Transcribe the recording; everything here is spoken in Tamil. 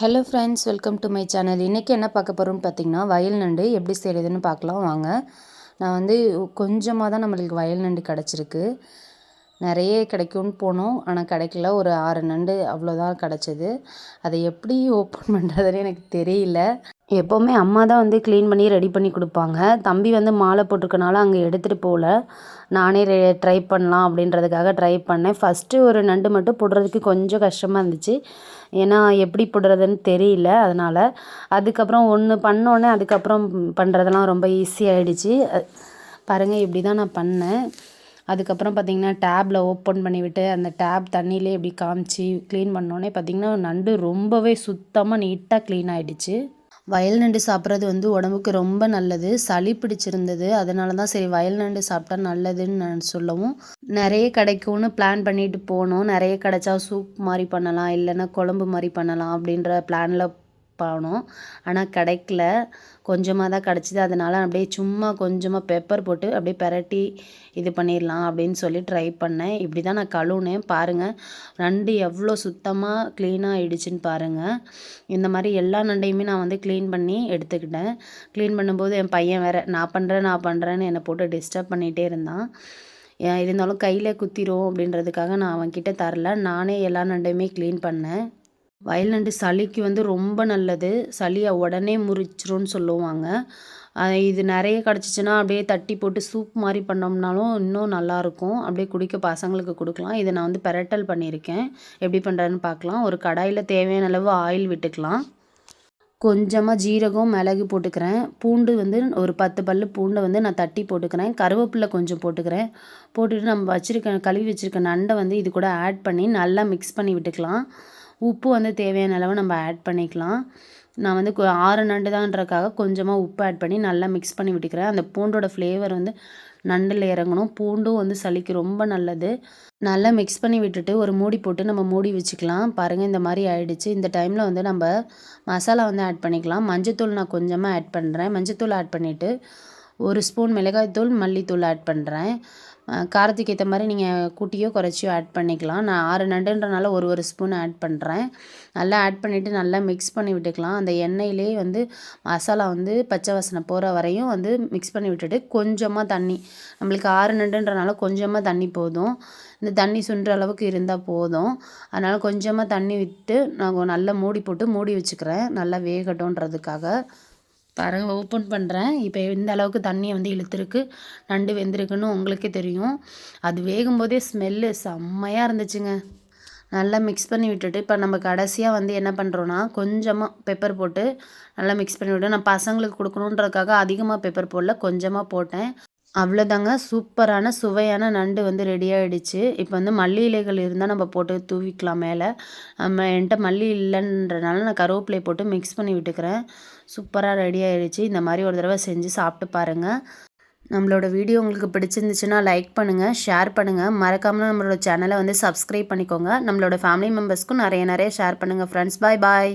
Hello friends welcome to my channel இன்றைக்கி என்ன பார்க்க போகிறோம்னு பார்த்தீங்கன்னா வயல் நண்டு எப்படி செய்கிறதுன்னு பார்க்கலாம். வாங்க. நான் வந்து கொஞ்சமாக தான் நம்மளுக்கு வயல் நண்டு கிடச்சிருக்கு. நிறைய கிடைக்கும்னு போனோம். ஆனால் கிடைக்கல. ஒரு ஆறு நண்டு அவ்வளோதான் கிடச்சிது. அதை எப்படி ஓப்பன் பண்ணுறதுன்னு எனக்கு தெரியல. எப்போவுமே அம்மா தான் வந்து க்ளீன் பண்ணி ரெடி பண்ணி கொடுப்பாங்க. தம்பி வந்து மாலை போட்டிருக்கனால அங்கே எடுத்துகிட்டு போகல. நானே ரெ ட்ரை பண்ணலாம் அப்படின்றதுக்காக ட்ரை பண்ணேன். ஃபஸ்ட்டு ஒரு நண்டு மட்டும் போடுறதுக்கு கொஞ்சம் கஷ்டமாக இருந்துச்சு. ஏன்னா எப்படி போடுறதுன்னு தெரியல. அதனால் அதுக்கப்புறம் ஒன்று பண்ணோடனே அதுக்கப்புறம் பண்ணுறதெல்லாம் ரொம்ப ஈஸியாகிடுச்சு பாருங்கள் இப்படி தான் நான் பண்ணேன். அதுக்கப்புறம் பார்த்திங்கன்னா டேப்பில் ஓப்பன் பண்ணிவிட்டு அந்த டேப் தண்ணியிலே இப்படி காமிச்சு க்ளீன் பண்ணோடனே பார்த்திங்கன்னா நண்டு ரொம்பவே சுத்தமாக நீட்டாக க்ளீன் ஆகிடுச்சு வயல் நண்டு சாப்பிட்றது வந்து உடம்புக்கு ரொம்ப நல்லது. சளி பிடிச்சிருந்தது. அதனால தான் சரி வயல் நண்டு சாப்பிட்டா நல்லதுன்னு நான் சொல்லவும். நிறைய கிடைக்கும்னு பிளான் பண்ணிட்டு போனோம். நிறைய கிடைச்சா சூப் மாதிரி பண்ணலாம் இல்லைன்னா குழம்பு மாதிரி பண்ணலாம் அப்படின்ற பிளானில் போனோம். ஆனால் கிடைக்கல. கொஞ்சமாக தான் கிடச்சிது. அதனால் அப்படியே சும்மா கொஞ்சமாக பெப்பர் போட்டு அப்படியே பெரட்டி இது பண்ணிடலாம் அப்படின்னு சொல்லி ட்ரை பண்ணேன். இப்படி தான் நான் கழுவுனேன். பாருங்கள் நண்டு எவ்வளோ சுத்தமாக க்ளீனாக ஆயிடுச்சுன்னு பாருங்கள் இந்த மாதிரி எல்லா நண்டையுமே நான் வந்து க்ளீன் பண்ணி எடுத்துக்கிட்டேன். க்ளீன் பண்ணும்போது என் பையன் வேறு நான் பண்ணுறேன் நான் பண்ணுறேன்னு என்னை போட்டு டிஸ்டர்ப் பண்ணிகிட்டே இருந்தான். இருந்தாலும் கையில் குத்திரும் அப்படின்றதுக்காக நான் அவன்கிட்ட தரல. நானே எல்லா நண்டையுமே க்ளீன் பண்ணேன். வயல் நண்டு சளிக்கு வந்து ரொம்ப நல்லது. சளியை உடனே முறிச்சிரும்னு சொல்லுவாங்க. இது நிறைய கிடச்சிச்சின்னா அப்படியே தட்டி போட்டு சூப் மாதிரி பண்ணோம்னாலும் இன்னும் நல்லாயிருக்கும் அப்படியே குடிக்க பசங்களுக்கு கொடுக்கலாம். இதை நான் வந்து பெரட்டல் பண்ணியிருக்கேன். எப்படி பண்ணுறதுன்னு பார்க்கலாம். ஒரு கடாயில் தேவையான அளவு ஆயில் விட்டுக்கலாம். கொஞ்சமாக ஜீரகம் மிளகு போட்டுக்கிறேன். பூண்டு வந்து ஒரு பத்து பல் பூண்டை வந்து நான் தட்டி போட்டுக்கிறேன். கருவேப்பிலை கொஞ்சம் போட்டுக்கிறேன். போட்டுட்டு நம்ம வச்சுருக்க கழுவி வச்சுருக்க நண்டை வந்து இது கூட ஆட் பண்ணி நல்லா மிக்ஸ் பண்ணி விட்டுக்கலாம். உப்பு வந்து தேவையான அளவு நம்ம ஆட் பண்ணிக்கலாம். நான் வந்து ஆறு நண்டு தான்றக்காக கொஞ்சமாக உப்பு ஆட் பண்ணி நல்லா மிக்ஸ் பண்ணி விட்டுக்கிறேன். அந்த பூண்டோட ஃப்ளேவர் வந்து நண்டில் இறங்கணும். பூண்டும் வந்து சளிக்கு ரொம்ப நல்லது. நல்லா மிக்ஸ் பண்ணி விட்டுட்டு ஒரு மூடி போட்டு நம்ம மூடி வச்சுக்கலாம். பாருங்கள் இந்த மாதிரி ஆயிடுச்சு. இந்த டைமில் வந்து நம்ம மசாலா வந்து ஆட் பண்ணிக்கலாம். மஞ்சத்தூள் நான் கொஞ்சமாக ஆட் பண்ணுறேன் மஞ்சத்தூள் ஆட் பண்ணிவிட்டு ஒரு ஸ்பூன் மிளகாய்த்தூள் மல்லித்தூள் ஆட் பண்ணுறேன் காரத்துக்கு ஏற்ற மாதிரி நீங்கள் கூட்டியோ குறைச்சியோ ஆட் பண்ணிக்கலாம். நான் ஆறு நண்டுன்றனால ஒரு ஒரு ஸ்பூன் ஆட் பண்ணுறேன் நல்லா ஆட் பண்ணிவிட்டு நல்லா மிக்ஸ் பண்ணி விட்டுக்கலாம். அந்த எண்ணெயிலே வந்து மசாலா வந்து பச்சை வாசனை போகிற வரையும் வந்து மிக்ஸ் பண்ணி விட்டுட்டு கொஞ்சமாக தண்ணி. நம்மளுக்கு ஆறு நண்டுன்றனால கொஞ்சமாக தண்ணி போதும். இந்த தண்ணி சுன்ற அளவுக்கு இருந்தால் போதும். அதனால் கொஞ்சமாக தண்ணி விட்டு நான் நல்லா மூடி போட்டு மூடி வச்சுக்கிறேன். நல்லா வேகட்டும்ன்றதுக்காக. பாருங்கள் ஓப்பன் பண்ணுறேன் இப்போ இந்த அளவுக்கு தண்ணியை வந்து இழுத்துருக்கு. நண்டு வெந்திருக்குன்னு உங்களுக்கே தெரியும். அது வேகும்போதே ஸ்மெல்லு செம்மையாக இருந்துச்சுங்க. நல்லா மிக்ஸ் பண்ணி விட்டுட்டு இப்போ நம்ம கடைசியாக வந்து என்ன பண்ணுறோன்னா கொஞ்சமாக பெப்பர் போட்டு நல்லா மிக்ஸ் பண்ணி விட்டு நான் பசங்களுக்கு கொடுக்கணுன்றதுக்காக அதிகமாக பெப்பர் போடல கொஞ்சமாக போட்டேன். அவ்வளோதாங்க. சூப்பரான சுவையான நண்டு வந்து ரெடி ஆகிடுச்சு இப்போ வந்து மல்லி இலைகள் இருந்தால் நம்ம போட்டு தூவிக்கலாம் மேலே. நம்ம என்கிட்ட மல்லி இல்லைன்றனால நான் கருவேப்பிலை போட்டு மிக்ஸ் பண்ணி விட்டுக்கிறேன். சூப்பராக ரெடி ஆகிடுச்சு இந்த மாதிரி ஒரு தடவை செஞ்சு சாப்பிட்டு பாருங்கள் நம்மளோட வீடியோ உங்களுக்கு பிடிச்சிருந்துச்சுன்னா லைக் பண்ணுங்கள் ஷேர் பண்ணுங்கள் மறக்காமல் நம்மளோட சேனலை வந்து சப்ஸ்கிரைப் பண்ணிக்கோங்க. நம்மளோட ஃபேமிலி மெம்பர்ஸ்க்கும் நிறைய நிறைய ஷேர் பண்ணுங்கள் ஃப்ரெண்ட்ஸ் பாய் பாய்